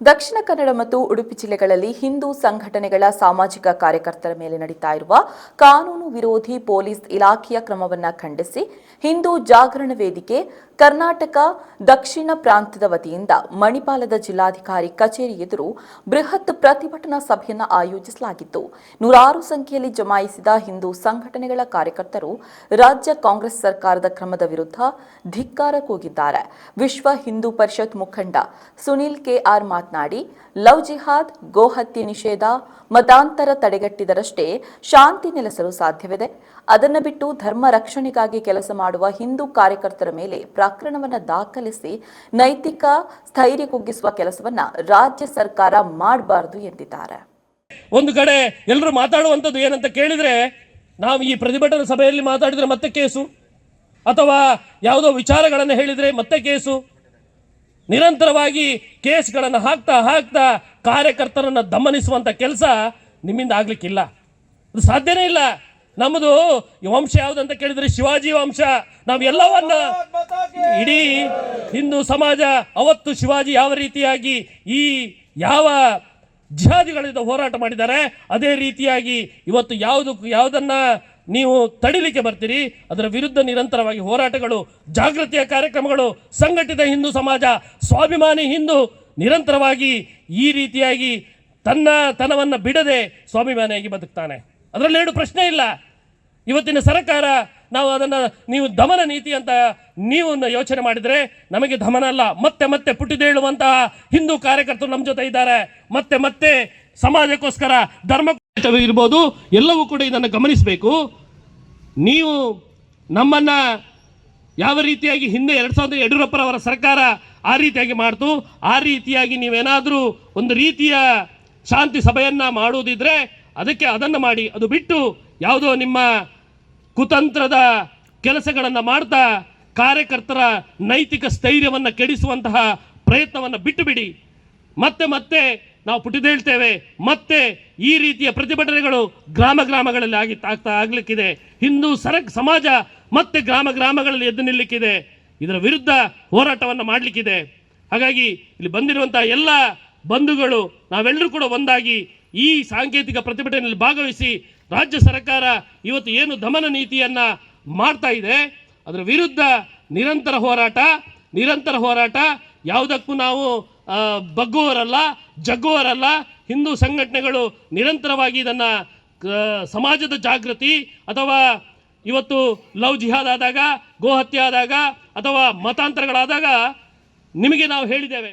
ದಕ್ಷಿಣ ಕನ್ನಡ ಮತ್ತು ಉಡುಪಿ ಜಿಲ್ಲೆಗಳಲ್ಲಿ ಹಿಂದೂ ಸಂಘಟನೆಗಳ ಸಾಮಾಜಿಕ ಕಾರ್ಯಕರ್ತರ ಮೇಲೆ ನಡೀತಾ ಇರುವ ಕಾನೂನು ವಿರೋಧಿ ಪೊಲೀಸ್ ಇಲಾಖೆಯ ಕ್ರಮವನ್ನು ಖಂಡಿಸಿ ಹಿಂದೂ ಜಾಗರಣ ವೇದಿಕೆ ಕರ್ನಾಟಕ ದಕ್ಷಿಣ ಪ್ರಾಂತ್ಯದ ವತಿಯಿಂದ ಮಣಿಪಾಲದ ಜಿಲ್ಲಾಧಿಕಾರಿ ಕಚೇರಿ ಎದುರು ಬೃಹತ್ ಪ್ರತಿಭಟನಾ ಸಭೆಯನ್ನು ಆಯೋಜಿಸಲಾಗಿತ್ತು. ನೂರಾರು ಸಂಖ್ಯೆಯಲ್ಲಿ ಜಮಾಯಿಸಿದ ಹಿಂದೂ ಸಂಘಟನೆಗಳ ಕಾರ್ಯಕರ್ತರು ರಾಜ್ಯ ಕಾಂಗ್ರೆಸ್ ಸರ್ಕಾರದ ಕ್ರಮದ ವಿರುದ್ಧ ಧಿಕ್ಕಾರ ಕೂಗಿದ್ದಾರೆ ವಿಶ್ವ ಹಿಂದೂ ಪರಿಷತ್ ಮುಖಂಡ ಸುನಿಲ್ ಕೆಆರ್ ಮಾತನಾಡಿ, ಲವ್ ಜಿಹಾದ್, ಗೋಹತ್ಯೆ ನಿಷೇಧ, ಮತಾಂತರ ತಡೆಗಟ್ಟಿದರಷ್ಟೇ ಶಾಂತಿ ನೆಲೆಸಲು ಸಾಧ್ಯವಿದೆ. ಅದನ್ನು ಬಿಟ್ಟು ಧರ್ಮ ರಕ್ಷಣೆಗಾಗಿ ಕೆಲಸ ಮಾಡುವ ಹಿಂದೂ ಕಾರ್ಯಕರ್ತರ ಮೇಲೆ ಪ್ರಕರಣವನ್ನು ದಾಖಲಿಸಿ ನೈತಿಕ ಸ್ಥೈರ್ಯ ಕುಗ್ಗಿಸುವ ಕೆಲಸವನ್ನ ರಾಜ್ಯ ಸರ್ಕಾರ ಮಾಡಬಾರದು ಎಂದಿದ್ದಾರೆ. ಒಂದು ಕಡೆ ಎಲ್ಲರೂ ಮಾತಾಡುವಂಥದ್ದು ಏನಂತ ಕೇಳಿದ್ರೆ ನಾವು ಈ ಪ್ರತಿಭಟನಾ ಸಭೆಯಲ್ಲಿ ಮಾತಾಡಿದ್ರೆ ಮತ್ತೆ ಕೇಸು, ಅಥವಾ ಯಾವುದೋ ವಿಚಾರಗಳನ್ನು ಹೇಳಿದರೆ ಮತ್ತೆ ಕೇಸು. ನಿರಂತರವಾಗಿ ಕೇಸ್ಗಳನ್ನು ಹಾಕ್ತಾ ಹಾಕ್ತಾ ಕಾರ್ಯಕರ್ತರನ್ನು ದಮನಿಸುವಂಥ ಕೆಲಸ ನಿಮ್ಮಿಂದ ಆಗ್ಲಿಕ್ಕಿಲ್ಲ. ಅದು ಸಾಧ್ಯನೇ ಇಲ್ಲ. ನಮ್ಮದು ಈ ವಂಶ ಯಾವುದಂತ ಕೇಳಿದ್ರೆ ಶಿವಾಜಿ ವಂಶ. ನಾವು ಎಲ್ಲವನ್ನ ಇಡೀ ಹಿಂದೂ ಸಮಾಜ ಅವತ್ತು ಶಿವಾಜಿ ಯಾವ ರೀತಿಯಾಗಿ ಈ ಯಾವ ಜಿಹಾದಿಗಳಿಂದ ಹೋರಾಟ ಮಾಡಿದ್ದಾರೆ ಅದೇ ರೀತಿಯಾಗಿ ಇವತ್ತು ಯಾವುದು ಯಾವುದನ್ನ ನೀವು ತಡಿಲಿಕ್ಕೆ ಬರ್ತೀರಿ ಅದರ ವಿರುದ್ಧ ನಿರಂತರವಾಗಿ ಹೋರಾಟಗಳು ಜಾಗೃತಿಯ ಕಾರ್ಯಕ್ರಮಗಳು ಸಂಘಟಿತ ಹಿಂದೂ ಸಮಾಜ ಸ್ವಾಭಿಮಾನಿ ಹಿಂದೂ ನಿರಂತರವಾಗಿ ಈ ರೀತಿಯಾಗಿ ತನ್ನ ತನವನ್ನು ಬಿಡದೆ ಸ್ವಾಭಿಮಾನಿಯಾಗಿ ಬದುಕ್ತಾನೆ. ಅದರಲ್ಲಿ ಎರಡು ಪ್ರಶ್ನೆ ಇಲ್ಲ. ಇವತ್ತಿನ ಸರ್ಕಾರ ನಾವು ಅದನ್ನು ನೀವು ದಮನ ನೀತಿ ಅಂತ ನೀವು ಯೋಚನೆ ಮಾಡಿದರೆ ನಮಗೆ ದಮನ ಅಲ್ಲ. ಮತ್ತೆ ಮತ್ತೆ ಪುಟಿದೇಳುವಂತಹ ಹಿಂದೂ ಕಾರ್ಯಕರ್ತರು ನಮ್ಮ ಜೊತೆ ಇದ್ದಾರೆ. ಮತ್ತೆ ಮತ್ತೆ ಸಮಾಜಕ್ಕೋಸ್ಕರ ಧರ್ಮ ಇರ್ಬೋದು, ಎಲ್ಲವೂ ಕೂಡ ಇದನ್ನು ಗಮನಿಸಬೇಕು. ನೀವು ನಮ್ಮನ್ನು ಯಾವ ರೀತಿಯಾಗಿ ಹಿಂದೆ ಎರಡು ಸಾವಿರದ ಯಡಿಯೂರಪ್ಪರವರ ಸರ್ಕಾರ ಆ ರೀತಿಯಾಗಿ ಮಾಡ್ತು, ಆ ರೀತಿಯಾಗಿ ನೀವೇನಾದರೂ ಒಂದು ರೀತಿಯ ಶಾಂತಿ ಸಭೆಯನ್ನು ಮಾಡುವುದಿದ್ರೆ ಅದಕ್ಕೆ ಅದನ್ನು ಮಾಡಿ, ಅದು ಬಿಟ್ಟು ಯಾವುದೋ ನಿಮ್ಮ ಕುತಂತ್ರದ ಕೆಲಸಗಳನ್ನು ಮಾಡ್ತಾ ಕಾರ್ಯಕರ್ತರ ನೈತಿಕ ಸ್ಥೈರ್ಯವನ್ನು ಕೆಡಿಸುವಂತಹ ಪ್ರಯತ್ನವನ್ನು ಬಿಟ್ಟು ಬಿಡಿ ಮತ್ತೆ ಮತ್ತೆ ನಾವು ಪುಟಿದೇಳ್ತೇವೆ ಮತ್ತೆ ಈ ರೀತಿಯ ಪ್ರತಿಭಟನೆಗಳು ಗ್ರಾಮ ಗ್ರಾಮಗಳಲ್ಲಿ ಆಗಿ ಆಗ್ತಾ ಆಗ್ಲಿಕ್ಕಿದೆ. ಹಿಂದೂ ಸರ, ಸಮಾಜ ಮತ್ತೆ ಗ್ರಾಮ ಗ್ರಾಮಗಳಲ್ಲಿ ಎದ್ದು ನಿಲ್ಲಕ್ಕಿದೆ. ಇದರ ವಿರುದ್ಧ ಹೋರಾಟವನ್ನು ಮಾಡಲಿಕ್ಕಿದೆ. ಹಾಗಾಗಿ ಇಲ್ಲಿ ಬಂದಿರುವಂತಹ ಎಲ್ಲ ಬಂಧುಗಳು ನಾವೆಲ್ಲರೂ ಕೂಡ ಒಂದಾಗಿ ಈ ಸಾಂಕೇತಿಕ ಪ್ರತಿಭಟನೆಯಲ್ಲಿ ಭಾಗವಹಿಸಿ ರಾಜ್ಯ ಸರ್ಕಾರ ಇವತ್ತು ಏನು ದಮನ ನೀತಿಯನ್ನ ಮಾಡ್ತಾ ಇದೆ, ಅದರ ವಿರುದ್ಧ ನಿರಂತರ ಹೋರಾಟ ನಿರಂತರ ಹೋರಾಟ. ಯಾವುದಕ್ಕೂ ನಾವು ಬಗ್ಗುವರಲ್ಲ ಜಗ್ಗುವರಲ್ಲ ಹಿಂದೂ ಸಂಘಟನೆಗಳು ನಿರಂತರವಾಗಿ ಇದನ್ನು ಸಮಾಜದ ಜಾಗೃತಿ ಅಥವಾ ಇವತ್ತು ಲವ್ ಜಿಹಾದ್ ಆದಾಗ, ಗೋಹತ್ಯೆ ಆದಾಗ ಅಥವಾ ಮತಾಂತರಗಳಾದಾಗ ನಿಮಗೆ ನಾವು ಹೇಳಿದ್ದೇವೆ.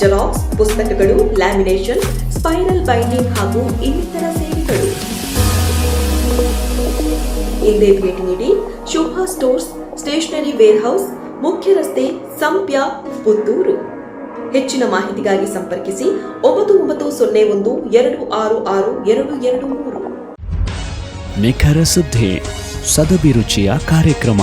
ಜೆರಾಕ್ಸ್ ಪುಸ್ತಕಗಳು ಲ್ಯಾಮಿನೇಷನ್ ಸ್ಪೈರಲ್ ಬೈಂಡಿಂಗ್ ಹಾಗೂ ಇನ್ನಿತರ ಸೇವೆಗಳು. ಹಿಂದೆ ಭೇಟಿ ನೀಡಿ ಶೋಭಾ ಸ್ಟೋರ್ಸ್ ಸ್ಟೇಷನರಿ ವೇರ್ಹೌಸ್ ಮುಖ್ಯ ರಸ್ತೆ, ಸಂಪ್ಯ, ಪುತ್ತೂರು. ಹೆಚ್ಚಿನ ಮಾಹಿತಿಗಾಗಿ ಸಂಪರ್ಕಿಸಿ ಒಂಬತ್ತು ಒಂಬತ್ತು ಸೊನ್ನೆ ಒಂದು ಎರಡು ಆರು ಆರು ಎರಡು ಎರಡು ಮೂರು. ನಿಖರ ಸುದ್ದಿ, ಸದಭಿರುಚಿಯ ಕಾರ್ಯಕ್ರಮ.